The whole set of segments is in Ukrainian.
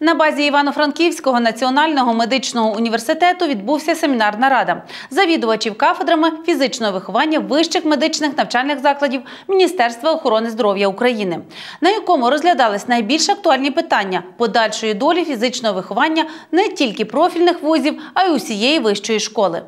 На базі Івано-Франківського національного медичного університету відбувся семінарна рада завідувачів кафедрами фізичного виховання вищих медичних навчальних закладів Міністерства охорони здоров'я України, на якому розглядались найбільш актуальні питання подальшої долі фізичного виховання не тільки профільних вузів, а й усієї вищої школи.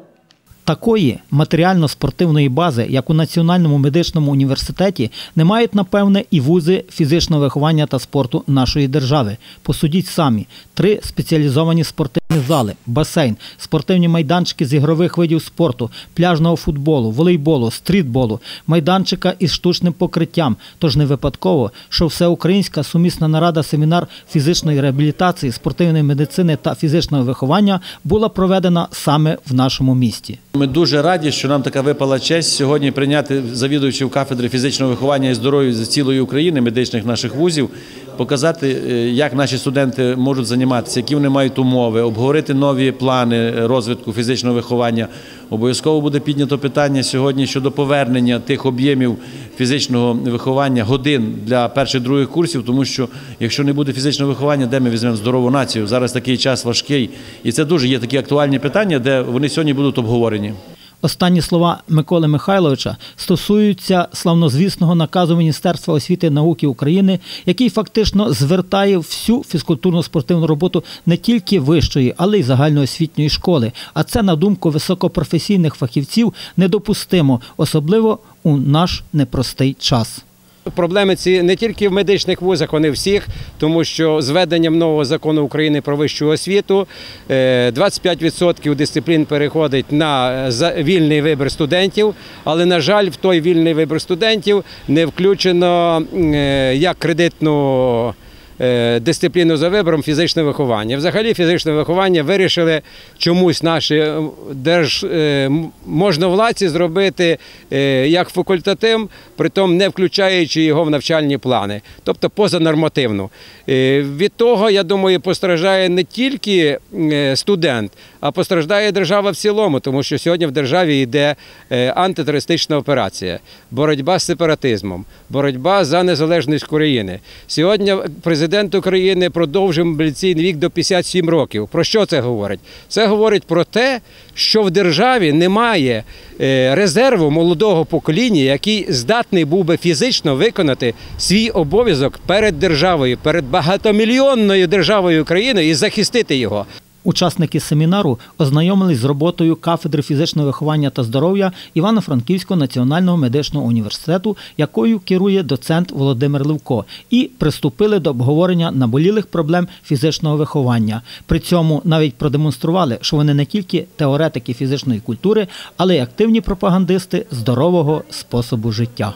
Такої матеріально-спортивної бази, як у Національному медичному університеті, не мають, напевне, і вузи фізичного виховання та спорту нашої держави. Посудіть самі: три спеціалізовані спортивні зали, басейн, спортивні майданчики з ігрових видів спорту, пляжного футболу, волейболу, стрітболу, майданчика із штучним покриттям. Тож не випадково, що всеукраїнська сумісна нарада семінар фізичної реабілітації, спортивної медицини та фізичного виховання була проведена саме в нашому місті. Ми дуже раді, що нам така випала честь сьогодні прийняти завідувачів кафедри фізичного виховання і здоров'я цілої України, медичних наших вузів, показати, е, як наші студенти можуть займатися, які вони мають умови, обговорити нові плани розвитку фізичного виховання. Обов'язково буде піднято питання сьогодні щодо повернення тих об'ємів фізичного виховання годин для перших других курсів, тому що якщо не буде фізичного виховання, де ми візьмемо здорову націю? Зараз такий час важкий, і це дуже є такі актуальні питання, де вони сьогодні будуть обговорені. Останні слова Миколи Михайловича стосуються славнозвісного наказу Міністерства освіти і науки України, який фактично звертає всю фізкультурно-спортивну роботу не тільки вищої, але й загальноосвітньої школи. А це, на думку високопрофесійних фахівців, недопустимо, особливо у наш непростий час. Проблеми ці не тільки в медичних вузах, вони всіх, тому що з введенням нового закону України про вищу освіту е, 25% дисциплін переходить на вільний вибір студентів, але, на жаль, в той вільний вибір студентів не включено е, як кредитну. Е, Дисципліну за вибором фізичне виховання. Взагалі, фізичне виховання вирішили чомусь наші е, держ е, можновладці зробити як факультатив, притом не включаючи його в навчальні плани, тобто позанормативно. Від того, я думаю, постраждає не тільки студент, а постраждає держава в цілому, тому що сьогодні в державі йде антитерористична операція, боротьба з сепаратизмом, боротьба за незалежність України. Сьогодні президент України продовжив мобілізаційний вік до 57 років. Про що це говорить? Це говорить про те, що в державі немає е, резерву молодого покоління, який здатний був би фізично виконати свій обов'язок перед державою, перед багатомільйонною державою України і захистити його. Учасники семінару ознайомились з роботою кафедри фізичного виховання та здоров'я Івано-Франківського національного медичного університету, якою керує доцент Володимир Левко, і приступили до обговорення наболілих проблем фізичного виховання. При цьому навіть продемонстрували, що вони не тільки теоретики фізичної культури, але й активні пропагандисти здорового способу життя.